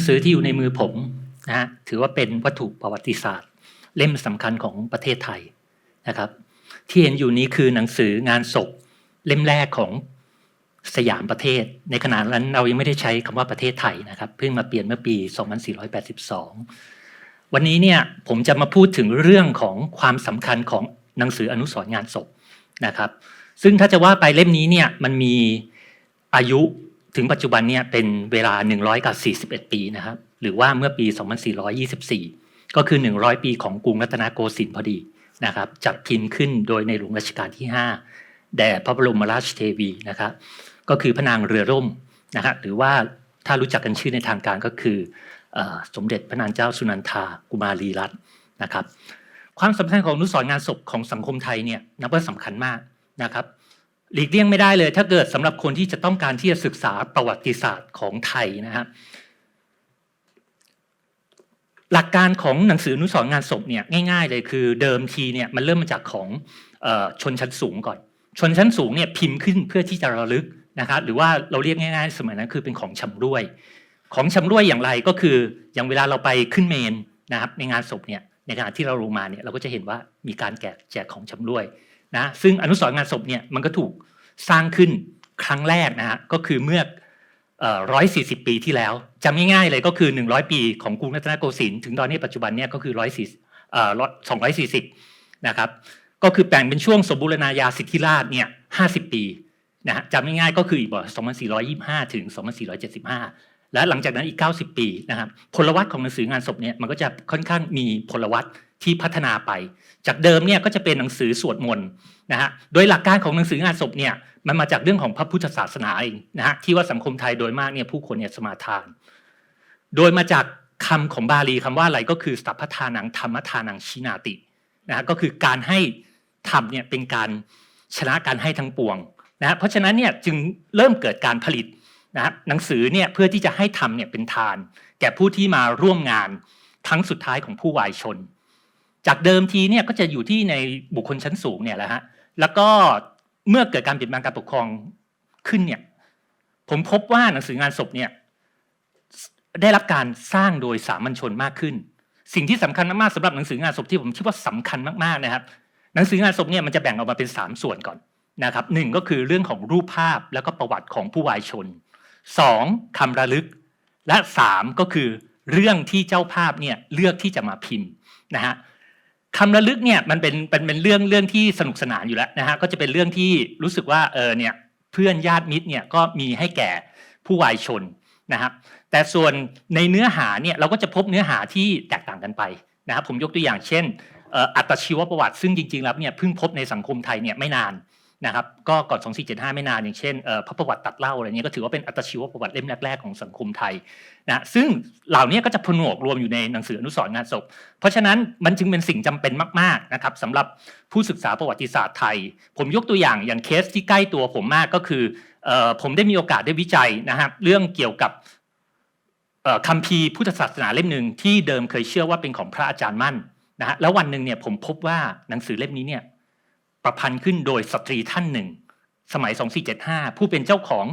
หนังสือที่อยู่ในมือผมนะฮะถือว่าเป็นวัตถุประวัติศาสตร์ เล่มสำคัญของประเทศไทยนะครับ ที่เห็นอยู่นี้คือหนังสืองานศพเล่มแรกของสยามประเทศ ในขณะนั้นเรายังไม่ได้ใช้คำว่าประเทศไทยนะครับเพิ่งมาเปลี่ยนเมื่อปี 2482 วันนี้เนี่ยผมจะมาพูดถึงเรื่องของความสำคัญของหนังสืออนุสรณ์งานศพนะครับ ซึ่งถ้าจะว่าไปเล่มนี้เนี่ยมันมีอายุ ถึงปัจจุบันเนี่ยเป็นเวลา 141 ปีนะครับหรือว่าเมื่อปี 2424 ก็คือ 100 ปีของกรุงรัตนโกสินทร์พอดีนะครับจัดพิมพ์ขึ้นโดยในหลวงรัชกาลที่ 5 แด่พระบรมราชเทวีนะครับก็คือพระนางเรือร่มนะครับหรือว่าถ้ารู้จักกันชื่อในทางการก็คืออสมเด็จพระนางเจ้าสุนันทากุมารีรัตน์นะครับความสำคัญของอนุสรงานศพของสังคมไทยเนี่ยนับว่าสำคัญมากนะครับ หลีกเลี่ยงไม่ได้เลย ถ้าเกิดสำหรับคนที่จะต้องการที่จะศึกษาประวัติศาสตร์ของไทยนะครับหลักการของหนังสืออนุสรณ์งานศพเนี่ยง่าย ๆ เลยคือเดิมทีเนี่ยมันเริ่มมาจากของออชนชั้นสูงก่อน ชนชั้นสูงเนี่ยพิมพ์ขึ้นเพื่อที่จะระลึกนะครับหรือว่าเราเรียกง่ายๆสมัยนั้นคือเป็นของชำรวย ของชำรวยอย่างไรก็คืออย่างเวลาเราไปขึ้นเมนนะครับในงานศพเนี่ยในขณะที่เราลงมาเนี่ยเราก็จะเห็นว่ามีการแจกแจกของชำรวย นะซึ่งอนุสรณ์งานศพเนี่ยมันก็ถูกสร้างขึ้นครั้งแรกนะฮะก็คือเมื่อร้อยสี่สิบปีที่แล้วจำง่ายๆเลยก็คือ100ปีของกรุงรัตนโกสินทร์ถึงตอนนี้ปัจจุบันเนี่ยก็คือร้อยสี่สองร้อยสี่สิบนะครับก็คือแบ่งเป็นช่วงสมบูรณาญาสิทธิราชเนี่ยห้าสิบปีนะฮะจำง่ายๆก็คืออีกบ่2425ถึง2475 และหลังจากนั้นอีก 90 ปีนะครับพลวัตของหนังสืองานศพเนี่ยมันก็จะค่อนข้างมีพลวัตที่พัฒนาไป จากเดิมเนี่ยก็จะเป็นหนังสือสวดมนต์นะฮะโดยหลักการของหนังสืองานศพเนี่ยมันมาจากเรื่องของพระพุทธศาสนาเองนะฮะที่ว่าสังคมไทยโดยมากเนี่ยผู้คนเนี่ยสมาทาน โดยมาจากคำของบาลีคำว่าอะไรก็คือสัพพทานังธรรมทานังชินาตินะฮะก็คือการให้ธรรมเนี่ยเป็นการชนะการให้ทั้งปวงนะฮะเพราะฉะนั้นเนี่ยจึงเริ่มเกิดการผลิต นะหนังสือเนี่ยเพื่อที่จะให้ธรรมเนี่ยเป็นทาน แก่ผู้ที่มาร่วมงานครั้งสุดท้ายของผู้วายชน จากเดิมทีเนี่ยก็จะอยู่ที่ในบุคคลชั้นสูงเนี่ยแหละฮะแล้วก็เมื่อเกิดการเปลี่ยนแปลงการปกครองขึ้นเนี่ยผมพบว่าหนังสืองานศพเนี่ยได้รับการสร้างโดยสามัญชนมากขึ้น สิ่งที่สำคัญมากๆสำหรับหนังสืองานศพที่ผมคิดว่าสำคัญมากๆนะครับ หนังสืองานศพเนี่ยมันจะแบ่งออกมาเป็น 3 ส่วนก่อนนะครับหนึ่งก็คือเรื่องของรูปภาพแล้วก็ประวัติของผู้วายชน สองคำระลึก และสามก็คือเรื่องที่เจ้าภาพเนี่ยเลือกที่จะมาพิมพ์นะฮะคำระลึกเนี่ยมันเป็นเป็นเป็นเรื่องเรื่องที่สนุกสนานอยู่แล้วนะฮะก็จะเป็นเรื่องที่รู้สึกว่าเออเนี่ยเพื่อนญาติมิตรเนี่ยก็มีให้แก่ผู้วายชนนะครับแต่ส่วนในเนื้อหาเนี่ยเราก็จะพบเนื้อหาที่แตกต่างกันไปนะครับผมยกตัวอย่างเช่นอัตชีวประวัติซึ่งจริงๆแล้วเนี่ยเพิ่งพบในสังคมไทยเนี่ยไม่นาน นะครับก็ก่อน 2475 ไม่นานอย่างเช่นพระประวัติตัดเล่าอะไรเงี้ยก็ถือว่าเป็นอัตชีวประวัติเล่มแรก ๆ ของสังคมไทยนะซึ่งเหล่านี้ก็จะผนวกรวมอยู่ในหนังสืออนุสรณ์งานศพ เพราะฉะนั้นมันจึงเป็นสิ่งจำเป็นมากๆนะครับสำหรับผู้ศึกษาประวัติศาสตร์ไทย ผมยกตัวอย่างอย่างเคสที่ใกล้ตัวผมมากก็คือผมได้มีโอกาสได้วิจัยนะครับเรื่องเกี่ยวกับคัมภีร์พุทธศาสนาเล่มหนึ่งที่เดิมเคยเชื่อว่าเป็นของพระอาจารย์มั่นนะฮะแล้ววันหนึ่งเนี่ยผมพบว่าหนังสือเล่มนี้เนี่ย ประพันธ์ขึ้นโดยสตรีท่านหนึ่ง สมัย 2475 ผู้เป็นเจ้าของ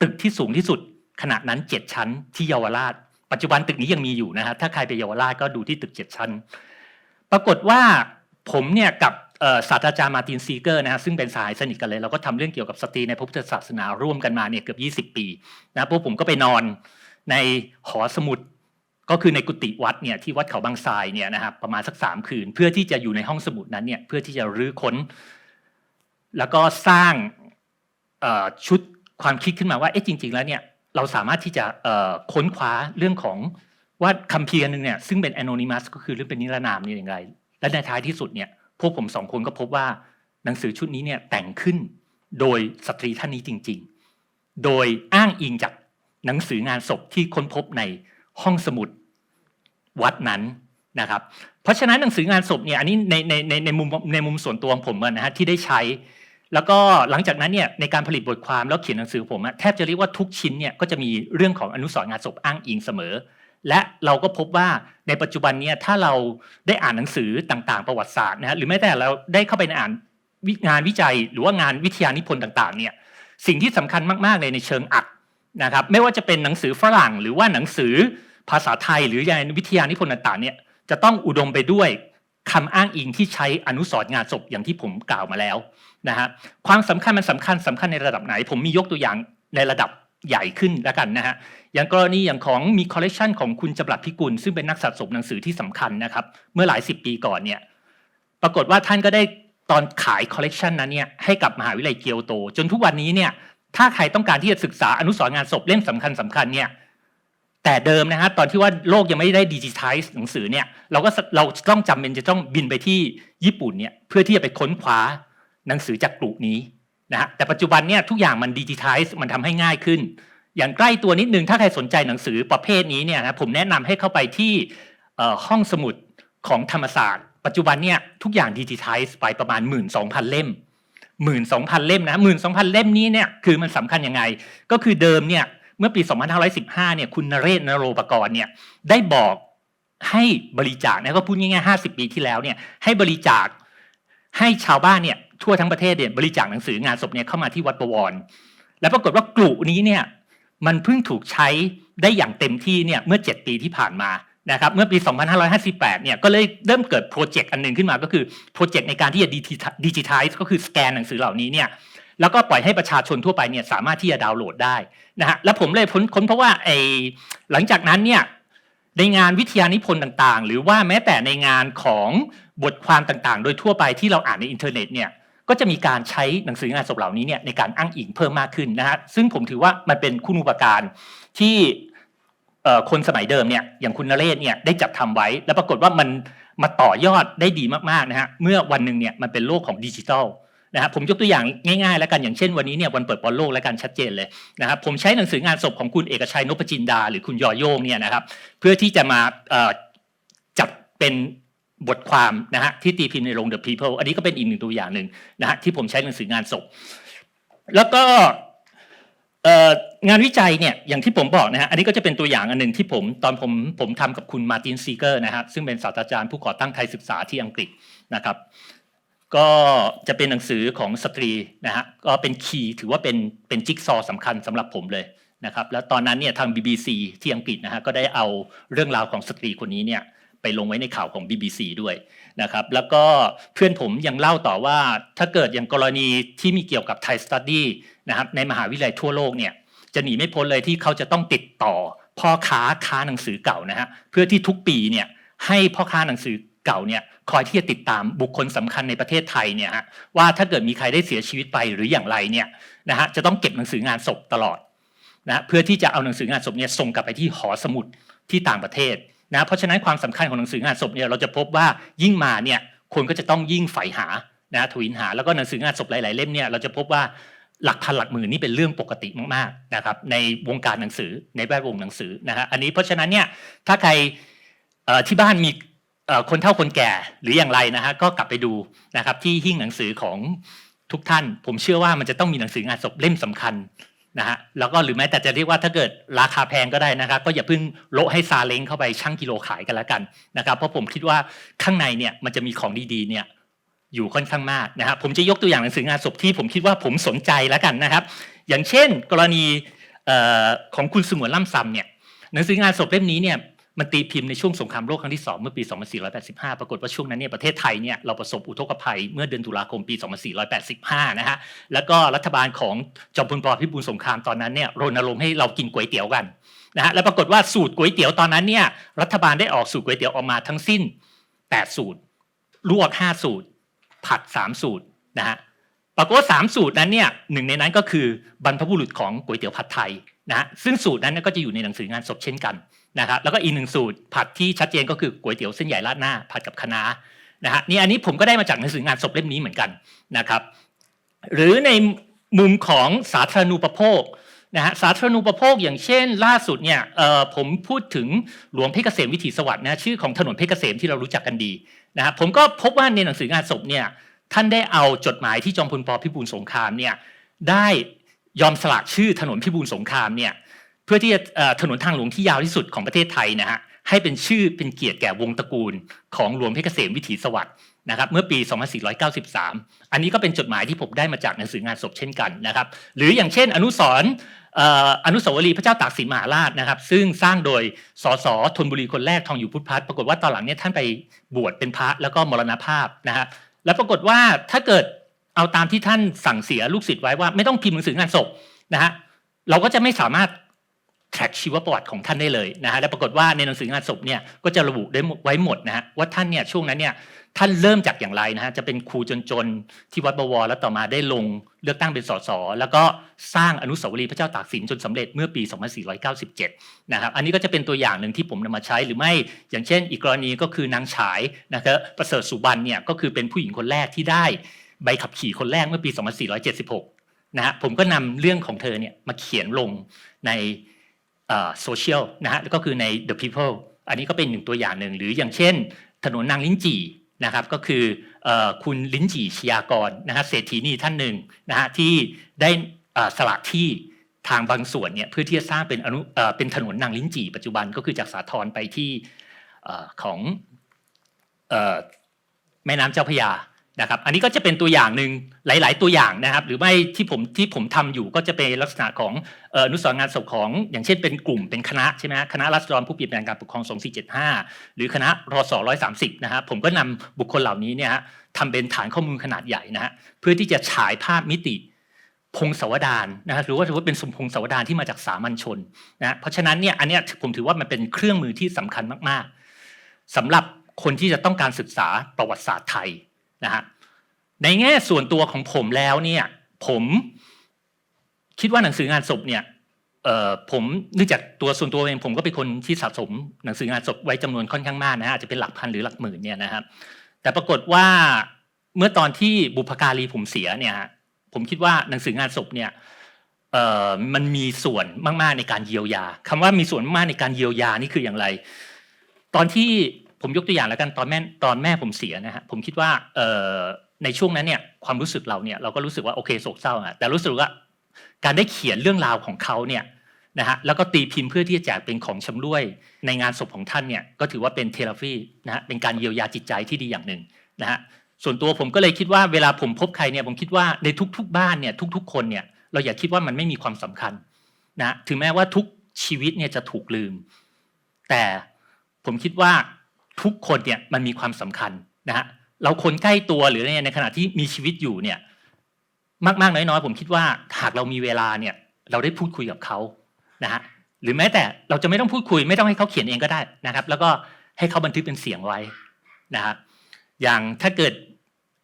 ตึกที่สูงที่สุดขณะนั้น 7 ชั้นที่เยาวราช ปัจจุบันตึกนี้ยังมีอยู่นะฮะถ้าใครไปเยาวราชก็ดูที่ตึก 7 ชั้น ปรากฏว่าผมเนี่ยกับศาสตราจารย์มาตินซีเกอร์นะฮะซึ่งเป็นสายสนิทกันเลย เราก็ทำเรื่องเกี่ยวกับสตรีในพระพุทธศาสนาร่วมกันมาเนี่ยเกือบ 20 ปีนะพวกผมก็ไปนอนในหอสมุด ก็คือในกุฏิวัดเนี่ยที่วัดเขาบางทรายเนี่ยนะครับประมาณสักสามคืน เพื่อที่จะอยู่ในห้องสมุดนั้นเนี่ยเพื่อที่จะรื้อค้น แล้วก็สร้างชุดความคิดขึ้นมาว่าเอ๊ะจริง ๆ แล้วเนี่ยเราสามารถที่จะค้นคว้าเรื่องของว่าคำเพียรหนึ่งเนี่ยซึ่งเป็น anonymous ก็คือเรื่องเป็นนิรนามนี่อย่างไร และในท้ายที่สุดเนี่ยพวกผมสองคนก็พบว่าหนังสือชุดนี้เนี่ยแต่งขึ้นโดยสตรีท่านนี้จริง ๆ โดยอ้างอิงจากหนังสืองานศพที่ค้นพบในห้องสมุด วัดนั้นนะครับ เพราะฉะนั้นหนังสืองานศพเนี่ยอันนี้ในในในในมุมในมุมส่วนตัวของผมนะฮะที่ได้ใช้ แล้วก็หลังจากนั้นเนี่ยในการผลิตบทความแล้วเขียนหนังสือผมแทบจะเรียกว่าทุกชิ้นเนี่ยก็จะมีเรื่องของอนุสรณ์งานศพอ้างอิงเสมอ และเราก็พบว่าในปัจจุบันเนี่ยถ้าเราได้อ่านหนังสือต่างๆ ประวัติศาสตร์นะฮะหรือแม้แต่เราได้เข้าไปในอ่านงานวิจัยหรือว่างานวิทยานิพนธ์ต่างๆเนี่ยสิ่งที่สำคัญมากๆเลยในเชิงอัดนะครับไม่ว่าจะเป็นหนังสือฝรั่งหรือว่าหนังสือ ภาษาไทยหรือในวิทยานิพนธ์ต่างๆเนี่ยจะต้องอุดมไปด้วยคำอ้างอิงที่ใช้อนุสรณ์งานศพอย่างที่ผมกล่าวมาแล้วนะฮะความสำคัญมันสำคัญสำคัญในระดับไหน ผมมียกตัวอย่างในระดับใหญ่ขึ้นแล้วกันนะฮะอย่างกรณีอย่างของมีคอลเลกชันของคุณจำรัดพิกุลซึ่งเป็นนักสะสมหนังสือที่สำคัญนะครับ เมื่อหลายสิบปีก่อนเนี่ยปรากฏว่าท่านก็ได้ตอนขายคอลเลกชันนั้นเนี่ยให้กับมหาวิทยาลัยเกียวโต จนทุกวันนี้เนี่ยถ้าใครต้องการที่จะศึกษาอนุสรณ์งานศพเล่มสำคัญสำคัญเนี่ย แต่เดิมนะฮะตอนที่ว่าโลกยังไม่ได้ดิจิทัลหนังสือเนี่ยเราก็เราต้องจำเป็นจะต้องบินไปที่ญี่ปุ่นเนี่ยเพื่อที่จะไปค้นคว้าหนังสือจากกลุ่มนี้นะฮะแต่ปัจจุบันเนี่ยทุกอย่างมันดิจิทัลมันทำให้ง่ายขึ้น อย่างใกล้ตัวนิดนึงถ้าใครสนใจหนังสือประเภทนี้เนี่ยนะผมแนะนำให้เข้าไปที่ห้องสมุดของธรรมศาสตร์ ปัจจุบันเนี่ยทุกอย่างดิจิทัลไปประมาณ 1 2 0 0 0 เล่มหมื่นสองพันเล่มนะหมื่นสองพันเล่มนี้เนี่ยคือมันสำคัญยังไง ก็คือเดิมเนี่ย มื่อปี 2515 เนี่ยคุณนเรศนโรปกรณ์เนี่ยได้บอกให้บริจาคนะก็พูดง่ายๆ 50 ปีที่แล้วเนี่ยให้บริจาคให้ชาวบ้านเนี่ยทั่วทั้งประเทศเนี่ยบริจาคหนังสืองานศพเนี่ยเข้ามาที่วัดประวร แล้วปรากฏว่ากลุ่นี้เนี่ยมันเพิ่งถูกใช้ได้อย่างเต็มที่เนี่ยเมื่อ 7 ปีที่ผ่านมานะครับเมื่อปี 2558 เนี่ยก็เลยเริ่มเกิดโปรเจกต์อันหนึ่งขึ้นมาก็คือโปรเจกต์ในการที่จะดิจิทัลก็คือสแกนหนังสือเหล่านี้เนี่ย แล้วก็ปล่อยให้ประชาชนทั่วไปเนี่ยสามารถที่จะดาวน์โหลดได้นะฮะแล้วผมเลยค้นเพราะว่าไอ้หลังจากนั้นเนี่ยในงานวิทยานิพนธ์ต่างๆ หรือว่าแม้แต่ในงานของบทความต่างๆ โดยทั่วไปที่เราอ่านในอินเทอร์เน็ตเนี่ยก็จะมีการใช้หนังสืองานศพเหล่านี้เนี่ยในการอ้างอิงเพิ่มมากขึ้นนะฮะซึ่งผมถือว่ามันเป็นคุณูปการที่คนสมัยเดิมเนี่ยอย่างคุณนเรศเนี่ยได้จัดทำไว้ แล้วปรากฏว่ามันมาต่อยอดได้ดีมากๆนะฮะเมื่อวันหนึ่งเนี่ยมันเป็นโลกของดิจิทัล นะครับผมยกตัวอย่างง่ายๆ แล้วกันอย่างเช่นวันนี้เนี่ยวันเปิดบอลโลกแล้วกันชัดเจนเลยนะครับผมใช้หนังสืองานศพของคุณเอกชัยนพจินดา หรือคุณยอโยงเนี่ยนะครับเพื่อที่จะมาจัดเป็นบทความนะฮะที่ตีพิมพ์ในโรง The People อันนี้ก็เป็นอีกหนึ่งตัวอย่างหนึ่งนะฮะที่ผมใช้หนังสืองานศพ แล้วก็งานวิจัยเนี่ยอย่างที่ผมบอกนะฮะอันนี้ก็จะเป็นตัวอย่างอันหนึ่งที่ผมตอนผมผมทำกับคุณมาร์ตินซีเกอร์นะฮะซึ่งเป็นศาสตราจารย์ผู้ก่อตั้งไทยศึกษาที่อังกฤษนะครับ ก็จะเป็นหนังสือของสตรีนะฮะก็เป็นคีย์ถือว่าเป็นเป็นจิ๊กซอว์สำคัญสำหรับผมเลยนะครับแล้วตอนนั้นเนี่ยทาง BBC ที่อังกฤษนะฮะก็ได้เอาเรื่องราวของสตรีคนนี้เนี่ยไปลงไว้ในข่าวของ BBC ด้วยนะครับแล้วก็เพื่อนผมยังเล่าต่อว่าถ้าเกิดอย่างกรณีที่มีเกี่ยวกับไทยสตัดดี้นะครับในมหาวิทยาลัยทั่วโลกเนี่ยจะหนีไม่พ้นเลยที่เขาจะต้องติดต่อพ่อค้าค้าหนังสือเก่านะฮะเพื่อที่ทุกปีเนี่ยให้พ่อค้าหนังสือ เก่าเนี่ยคอยที่จะติดตามบุคคลสำคัญในประเทศไทยเนี่ยฮะว่าถ้าเกิดมีใครได้เสียชีวิตไปหรืออย่างไรเนี่ยนะฮะจะต้องเก็บหนังสืองานศพตลอดนะเพื่อที่จะเอาหนังสืองานศพเนี่ยส่งกลับไปที่หอสมุดที่ต่างประเทศนะเพราะฉะนั้นความสำคัญของหนังสืองานศพเนี่ยเราจะพบว่ายิ่งมาเนี่ยคนก็จะต้องยิ่งใฝ่หานะทวินหาแล้วก็หนังสืองานศพหลาย ๆ เล่มเนี่ยเราจะพบว่าหลักพันหลักหมื่นนี่เป็นเรื่องปกติมากๆนะครับในวงการหนังสือในแวดวงหนังสือนะฮะอันนี้เพราะฉะนั้นเนี่ยถ้าใครที่บ้านมี คนเฒ่าคนแก่หรืออย่างไรนะฮะก็กลับไปดูนะครับที่หิ้งหนังสือของทุกท่าน ผมเชื่อว่ามันจะต้องมีหนังสืองานศพเล่มสำคัญนะฮะแล้วก็หรือแม้แต่จะเรียกว่าถ้าเกิดราคาแพงก็ได้นะครับ ก็อย่าเพิ่งโละให้ซาเล้งเข้าไปชั่งกิโลขายกันล้วกันนะครับ เพราะผมคิดว่าข้างในเนี่ยมันจะมีของดีๆเนี่ยอยู่ค่อนข้างมากนะครับ ผมจะยกตัวอย่างหนังสืองานศพที่ผมคิดว่าผมสนใจแล้วกันนะครับ อย่างเช่น กรณีของคุณสงวนล่ำซำเนี่ยหนังสืองานศพเล่มนี้เนี่ย มันตีพิมพ์ในช่วงสงครามโลกครั้งที่ 2 เมื่อปี 2485 ปรากฏว่าช่วงนั้นเนี่ยประเทศไทยเนี่ยเราประสบอุทกภัยเมื่อเดือนตุลาคมปี 2485 นะฮะ แล้วก็รัฐบาลของจอมพลปพิบูลสงครามตอนนั้นเนี่ยรณรงค์ให้เรากินก๋วยเตี๋ยวกันนะฮะ แล้วปรากฏว่าสูตรก๋วยเตี๋ยวตอนนั้นเนี่ยรัฐบาลได้ออกสูตรก๋วยเตี๋ยวออกมาทั้งสิ้น 8 สูตร ลวก 5 สูตร ผัด 3 สูตรนะฮะ ปรากฏว่าสามสูตรนั้นเนี่ยหนึ่งในนั้นก็คือบรรพบุรุษของก๋วยเตี๋ยวผัดไทยนะฮะ ซึ่งสูตรนั้นก็จะอยู่ในหนังสืองานศพเช่นกัน นะครับแล้วก็อีกหนึ่งสูตรผัดที่ชัดเจนก็คือก๋วยเตี๋ยวเส้นใหญ่ราดหน้าผัดกับคะน้านะฮะนี่อันนี้ผมก็ได้มาจากหนังสืองานศพเล่มนี้เหมือนกันนะครับหรือในมุมของสาธารณูปโภคนะฮะสาธารณูปโภคอย่างเช่น ล่าสุดเนี่ยผมพูดถึงหลวงเพชรเกษมวิถีสวัสดิ์นะชื่อของถนนเพชรเกษมที่เรารู้จักกันดีนะฮะผมก็พบว่าในหนังสืองานศพเนี่ยท่านได้เอาจดหมายที่จอมพลปพิบูลสงครามเนี่ยได้ยอมสลักชื่อถนนพิบูลสงครามเนี่ย เพื่อที่จะถนนทางหลวงที่ยาวที่สุดของประเทศไทยนะฮะให้เป็นชื่อเป็นเกียรติแก่วงตระกูล ของหลวงเพชรเกษมวิถีสวัสดิ์นะครับเมื่อปี 2493 อันนี้ก็เป็นจดหมายที่ผมได้มาจากหนังสืองานศพเช่นกันนะครับหรืออย่างเช่น อนุสรณ์เอ่ออนุสาวรีย์พระเจ้าตากสินมหาราชนะครับ ซึ่งสร้างโดยสสธนบุรีคนแรกทองอยู่พุทธพัฒน์ปรากฏว่าตอนหลังเนี่ยท่านไปบวชเป็นพระแล้วก็มรณภาพนะฮะแล้วปรากฏว่าถ้าเกิดเอาตามที่ท่านสั่งเสียลูกศิษย์ไว้ว่าไม่ต้องพิมพ์หนังสืองานศพนะฮะเราก็จะไม่สามารถ แทร็กชีวประวัติของท่านได้เลยนะฮะและปรากฏว่าในหนังสืองานศพเนี่ยก็จะระบุได้ไว้หมดนะฮะว่าท่านเนี่ยช่วงนั้นเนี่ยท่านเริ่มจากอย่างไรนะฮะจะเป็นครูจนๆ ที่วัดบวรแล้วต่อมาได้ลงเลือกตั้งเป็นสสแล้วก็สร้างอนุสาวรีย์พระเจ้าตากสินจนสำเร็จเมื่อปี 2497 นะครับอันนี้ก็จะเป็นตัวอย่างหนึ่งที่ผมนำมาใช้หรือไม่อย่างเช่น อีกกรณีก็คือนางฉายนะครับประเสริฐสุบรรณเนี่ยก็คือเป็นผู้หญิงคนแรกที่ได้ใบขับขี่คนแรกเมื่อปี 2476 นะฮะผมก็นำเรื่องของเธอเนี่ยมาเขียนลงใน โซเชียลนะฮะแล้วก็คือใน The People อันนี้ก็เป็นหนึ่งตัวอย่างหนึ่ง หรืออย่างเช่น ถนนนางลิ้นจี่นะครับก็คืออคุณลิ้นจี่ชยากรนะฮะเศรษฐีนีท่านหนึ่งนะฮะที่ได้สละที่ทางบางส่วนเนี่ยเพื่อที่จะสร้างเป็นอนุเป็นถนนนางลิ้นจี่ปัจจุบันก็คือจากสาทรไปที่อของอแม่น้ำเจ้าพระยา นะครับอันนี้ก็จะเป็นตัวอย่างหนึ่งหลาย ๆ ตัวอย่างนะครับ หรือไม่ที่ผมที่ผมทำอยู่ก็จะเป็นลักษณะของอนุสรณ์งานศพของ อย่างเช่นเป็นกลุ่มเป็นคณะใช่ไหมฮะคณะรัศดรผู้เปลี่ยนแปลงการปกครอง 2475 หรือคณะรศ130นะฮะผมก็นำบุคคลเหล่านี้เนี่ยทำเป็นฐานข้อมูลขนาดใหญ่นะฮะเพื่อที่จะฉายภาพมิติพงศาวดารนะฮะหรือว่าถือว่าเป็นสมพงศาวดารที่มาจากสามัญชนนะเพราะฉะนั้นเนี่ยอันเนี้ยผมถือว่ามันเป็นเครื่องมือที่สำคัญมาก ๆสำหรับคนที่จะต้องการศึกษาประวัติศาสตร์ไทย นะฮะในแง่ส่วนตัวของผมแล้วเนี่ยผมคิดว่าหนังสืองานศพเนี่ยผมเนื่องจากตัวส่วนตัวเองผมก็เป็นคนที่สะสมหนังสืองานศพไว้จำนวนค่อนข้างมากนะฮะอาจจะเป็นหลักพันหรือหลักหมื่นเนี่ยนะครับ แต่ปรากฏว่าเมื่อตอนที่บุพการีผมเสียเนี่ยผมคิดว่าหนังสืองานศพเนี่ยมันมีส่วนมาก ๆ ในการเยียวยาคำว่ามีส่วนมากในการเยียวยานี่คืออย่างไร ตอนที่ ผมยกตัวอย่างแล้วกันตอนแม่ตอนแม่ผมเสียนะฮะผมคิดว่าในช่วงนั้นเนี่ยความรู้สึกเราเนี่ยเราก็รู้สึกว่าโอเคโศกเศร้าอะแต่รู้สึกว่าการได้เขียนเรื่องราวของเขาเนี่ยนะฮะแล้วก็ตีพิมพ์เพื่อที่จะแจกเป็นของชำร่วย ในงานศพของท่านเนี่ยก็ถือว่าเป็นเทราฟีนะฮะเป็นการเยียวยาจิตใจที่ดีอย่างหนึ่งนะฮะส่วนตัวผมก็เลยคิดว่าเวลาผมพบใครเนี่ยผมคิดว่าในทุก ๆ บ้านเนี่ยทุก ๆ คนเนี่ยเราอย่าคิดว่ามันไม่มีความสำคัญนะถึงแม้ว่าทุกชีวิตเนี่ยจะถูกลืม แต่ผมคิดว่า ทุกคนเนี่ยมันมีความสำคัญนะฮะเราคนใกล้ตัวหรือในขณะที่มีชีวิตอยู่เนี่ยมากๆน้อยๆ ผมคิดว่าหากเรามีเวลาเนี่ยเราได้พูดคุยกับเขานะฮะหรือแม้แต่เราจะไม่ต้องพูดคุย ไม่ต้องให้เขาเขียนเองก็ได้นะครับ แล้วก็ให้เขาบันทึกเป็นเสียงไว้นะครับอย่างถ้าเกิด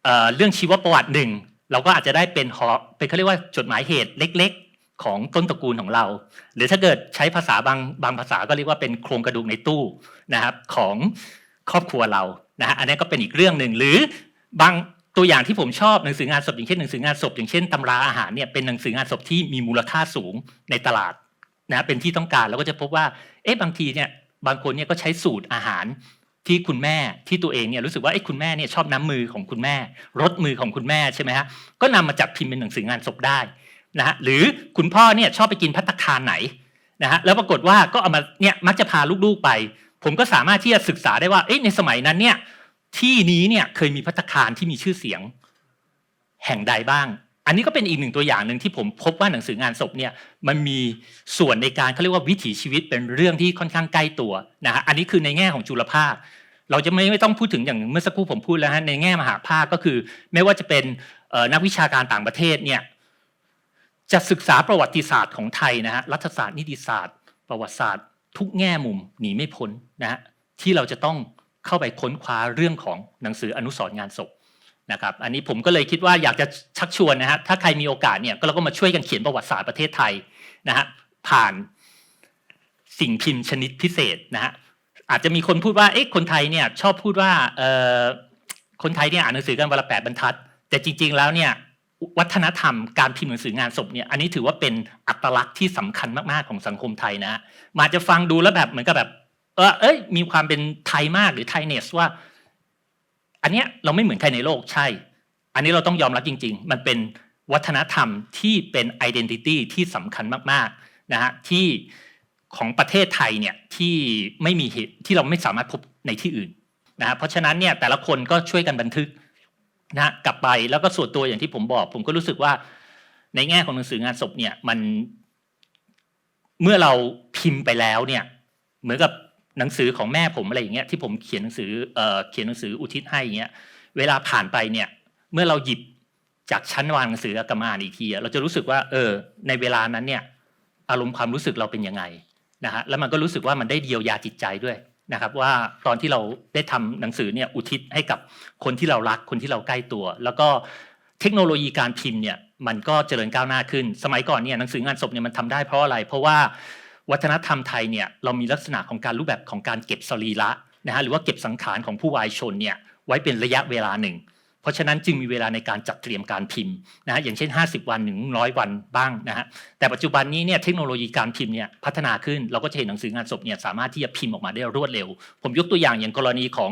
เเรื่องชีวประวัติหนึ่งเราก็อาจจะได้เป็นหอเป็นเขาเรียกว่าจดหมายเหตุเล็ก ๆ ของต้นตระกูลของเรา หรือถ้าเกิดใช้ภาษาบางบางภาษาก็เรียกว่าเป็นโครงกระดูกในตู้นะครับของ ครอบครัวเรานะฮะอันนี้ก็เป็นอีกเรื่องหนึ่งหรือบางตัวอย่างที่ผมชอบหนังสืองานศพอย่างเช่นหนังสืองานศพอย่างเช่นตำราอาหารเนี่ยเป็นหนังสืองานศพที่มีมูลค่าสูงในตลาดนะเป็นที่ต้องการแล้วก็จะพบว่าเอ๊ะบางทีเนี่ยบางคนเนี่ยก็ใช้สูตรอาหารที่คุณแม่ที่ตัวเองเนี่ยรู้สึกว่าเอ๊ะคุณแม่เนี่ยชอบน้ำมือของคุณแม่รสมือของคุณแม่ใช่ไหมฮะก็นำมาจัดพิมพ์เป็นหนังสืองานศพได้นะฮะหรือคุณพ่อเนี่ยชอบไปกินพัตคาไหนนะฮะแล้วปรากฏว่าก็เอามาเนี่ยมักจะพาลูกๆไป ผมก็สามารถที่จะศึกษาได้ว่าเอ๊ะในสมัยนั้นเนี่ยที่นี้เนี่ยเคยมีพัตตาคารที่มีชื่อเสียงแห่งใดบ้าง อันนี้ก็เป็นอีกหนึ่งตัวอย่างหนึ่งที่ผมพบว่าหนังสืองานศพเนี่ยมันมีส่วนในการเขาเรียกว่าวิถีชีวิตเป็นเรื่องที่ค่อนข้างใกล้ตัวนะฮะอันนี้คือในแง่ของจุลภาค เราจะไม่ไม่ต้องพูดถึงอย่างเมื่อสักครู่ผมพูดแล้วฮะในแง่มหาภาคก็คือ ไม่ว่าจะเป็นนักวิชาการต่างประเทศเนี่ยจะศึกษาประวัติศาสตร์ของไทยนะฮะรัฐศาสตร์นิติศาสตร์ ประวัติศาสตร์ ทุกแง่มุมหนีไม่พ้นนะฮะที่เราจะต้องเข้าไปค้นคว้าเรื่องของหนังสืออนุสรงานศพนะครับอันนี้ผมก็เลยคิดว่าอยากจะชักชวนนะฮะถ้าใครมีโอกาสเนี่ยก็เราก็มาช่วยกันเขียนประวัติศาสตร์ประเทศไทยนะฮะผ่านสิ่งพิมพ์ชนิดพิเศษนะฮะอาจจะมีคนพูดว่าเอ๊ะคนไทยเนี่ยชอบพูดว่าเออคนไทยเนี่ยอ่านหนังสือกันวันละแปดบรรทัด แต่จริง ๆแล้วเนี่ย วัฒนธรรมการพิมพ์หนังสืองานศพเนี่ยอันนี้ถือว่าเป็นอัตลักษณ์ที่สำคัญมากๆของสังคมไทยนะฮะมาจะฟังดูแล้วแบบเหมือนกับแบบเออเอ้ยมีความเป็นไทยมากหรือไทยเนสว่า อันเนี้ยเราไม่เหมือนใครในโลกใช่ อันนี้เราต้องยอมรับจริง ๆ มันเป็นวัฒนธรรมที่เป็นไอดีนิตี้ที่สำคัญมากๆนะฮะที่ของประเทศไทยเนี่ยที่ไม่มีเหตุที่เราไม่สามารถพบในที่อื่นนะฮะเพราะฉะนั้นเนี่ยแต่ละคนก็ช่วยกันบันทึก นะกลับไปแล้วก็ส่วนตัวอย่างที่ผมบอก ผมก็รู้สึกว่า ในแง่ของหนังสืองานศพเนี่ยมัน เมื่อเราพิมพ์ไปแล้วเนี่ย เหมือนกับหนังสือของแม่ผมอะไรอย่างเงี้ยที่ผมเขียนหนังสือเอ่อเขียนหนังสืออุทิศให้อย่างเงี้ยเวลาผ่านไปเนี่ย เมื่อเราหยิบจากชั้นวางหนังสือกลับมาอ่านอีกทีอะเราจะรู้สึกว่า เออ ในเวลานั้นเนี่ย อารมณ์ความรู้สึกเราเป็นยังไงนะฮะแล้วมันก็รู้สึกว่ามันได้เยียวยาจิตใจด้วย นะครับว่าตอนที่เราได้ทำหนังสือเนี่ยอุทิศให้กับคนที่เรารักคนที่เราใกล้ตัว แล้วก็เทคโนโลยีการพิมพ์เนี่ยมันก็เจริญก้าวหน้าขึ้น สมัยก่อนเนี่ยหนังสืองานศพเนี่ยมันทำได้เพราะอะไร เพราะว่าวัฒนธรรมไทยเนี่ยเรามีลักษณะของการรูปแบบของการเก็บสรีระนะฮะหรือว่าเก็บสังขารของผู้วายชนเนี่ยไว้เป็นระยะเวลาหนึ่ง เพราะฉะนั้นจึงมีเวลาในการจัดเตรียมการพิมพ์นะฮะอย่างเช่น 50 วันถึงร้อยวันบ้างนะฮะแต่ปัจจุบันนี้เนี่ยเทคโนโลยีการพิมพ์เนี่ยพัฒนาขึ้นเราก็จะเห็นหนังสืองานศพเนี่ยสามารถที่จะพิมพ์ออกมาได้รวดเร็ว ผมยกตัวอย่างอย่างกรณีของ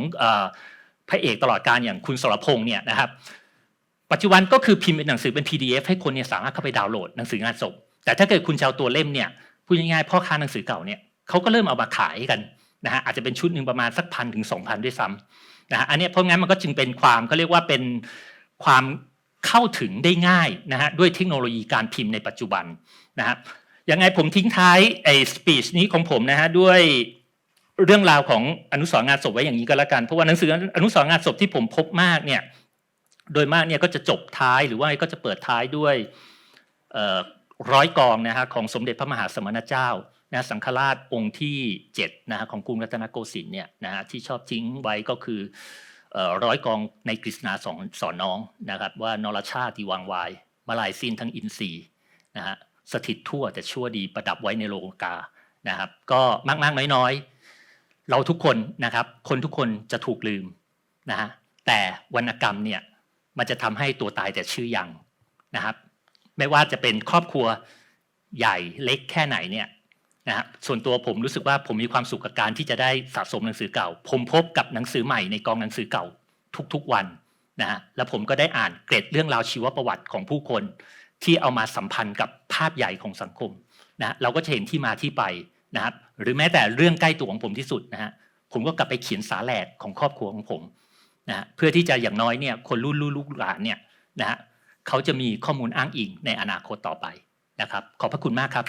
พระเอกตลอดการอย่างคุณสรพงษ์เนี่ยนะครับปัจจุบันก็คือพิมพ์เป็นหนังสือเป็น PDF ให้คนเนี่ยสามารถเข้าไปดาวน์โหลดหนังสืองานศพ แต่ถ้าเกิดคุณจะเอาตัวเล่มเนี่ยพูดง่ายๆพ่อค้าหนังสือเก่าเนี่ยเขาก็เริ่มเอามาขายกันนะฮะอาจจะเป็นชุดหนึ่งประมาณสักพันถึงสองพันด้วยซ้ำ นะฮะอันนี้เพราะงั้นมันก็จึงเป็นความเขาเรียกว่าเป็นความเข้าถึงได้ง่ายนะฮะด้วยเทคโนโลยีการพิมพ์ในปัจจุบันนะครับยังไงผมทิ้งท้ายไอ้สปีชนี้ของผมนะฮะด้วยเรื่องราวของอนุสรงานศพไว้อย่างนี้ก็แล้วกันเพราะว่าหนังสืออนุสรงานศพที่ผมพบมากเนี่ยโดยมากเนี่ยก็จะจบท้ายหรือว่าก็จะเปิดท้ายด้วยร้อยกองนะฮะของสมเด็จพระมหาสมณเจ้า นะสังฆราชองค์ที่7นะฮะของกรุงรัตนโกสินทร์เนี่ยนะฮะที่ชอบทิ้งไว้ก็คือร้อยกองในกฤษณาสอนสอนน้องนะครับว่านรชาติวังวายมาลายสิ้นทั้งอินทรีย์นะฮะสถิตทั่วแต่ชั่วดีประดับไว้ในโลกานะครับ ก็มากๆน้อยๆ เราทุกคนนะครับ คนทุกคนจะถูกลืมนะฮะแต่วรรณกรรมเนี่ยมันจะทำให้ตัวตายแต่ชื่อยังนะครับ ไม่ว่าจะเป็นครอบครัวใหญ่เล็กแค่ไหนเนี่ย นะฮะส่วนตัวผมรู้สึกว่าผมมีความสุขกับการที่จะได้สะสมหนังสือเก่า ผมพบกับหนังสือใหม่ในกองหนังสือเก่าทุกๆวันนะฮะแล้วผมก็ได้อ่านเกร็ดเรื่องราวชีวประวัติของผู้คน ที่เอามาสัมพันธ์กับภาพใหญ่ของสังคมนะเราก็จะเห็นที่มาที่ไปนะครับหรือแม้แต่เรื่องใกล้ตัวของผมที่สุดนะฮะผมก็กลับไปเขียนสาแหลกของครอบครัวของผมนะฮะเพื่อที่จะอย่างน้อยเนี่ยคนรุ่นลูกหลานเนี่ยนะฮะเขาจะมีข้อมูลอ้างอิงในอนาคตต่อไปนะครับ ขอบพระคุณมากครับ